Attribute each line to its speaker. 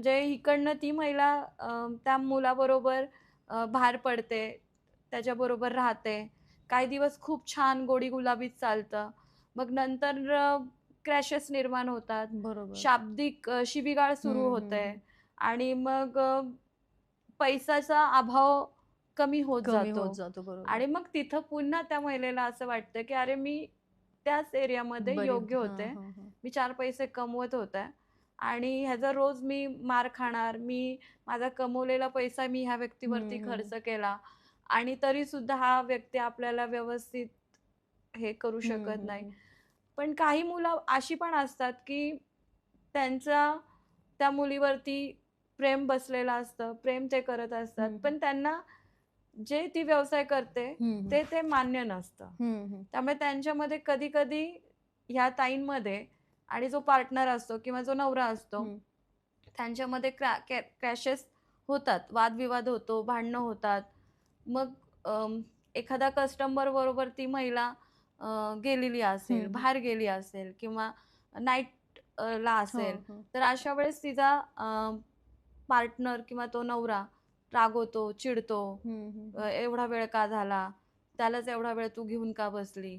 Speaker 1: म्हणजे इकडनं ती महिला त्या मुलाबरोबर बाहेर पडते त्याच्याबरोबर राहते. काही दिवस खूप छान गोडी गुलाबीत चालतं. मग नंतर क्रॅशेस निर्माण होतात.
Speaker 2: बरोबर.
Speaker 1: शाब्दिक अ, शिवीगाळ सुरू होते. आणि मग पैशाचा अभाव कमी होत जातो. आणि मग तिथं पुन्हा त्या महिलेला असं वाटतं की अरे मी त्याच एरियामध्ये योग्य होते. मी चार पैसे कमवत होते. आणि ह्याचा रोज मी मार खाणार मी माझा कमवलेला पैसा मी ह्या व्यक्तीवरती खर्च केला आणि तरी सुद्धा हा व्यक्ती आपल्याला व्यवस्थित हे करू शकत नाही. पण काही मुलं अशी पण असतात की त्यांचा त्या मुलीवरती प्रेम बसलेलं असतं प्रेम ते करत असतात. पण त्यांना जे ती व्यवसाय करते ते ते मान्य नसतं. त्यामुळे त्यांच्यामध्ये कधी कधी ह्या ताईंमध्ये आणि जो पार्टनर असतो किंवा जो नवरा असतो. त्यांच्यामध्ये क्रॅशेस होतात वादविवाद होतो भांडणं होतात मग एखादा कस्टमर बरोबर ती महिला गेलेली असेल. बाहेर गेली असेल किंवा नाईट ला असेल
Speaker 2: हो, हो.
Speaker 1: तर अशा वेळेस तिचा पार्टनर किंवा तो नवरा रागवतो चिडतो एवढा वेळ का झाला त्यालाच एवढा वेळ तू घेऊन का बसली.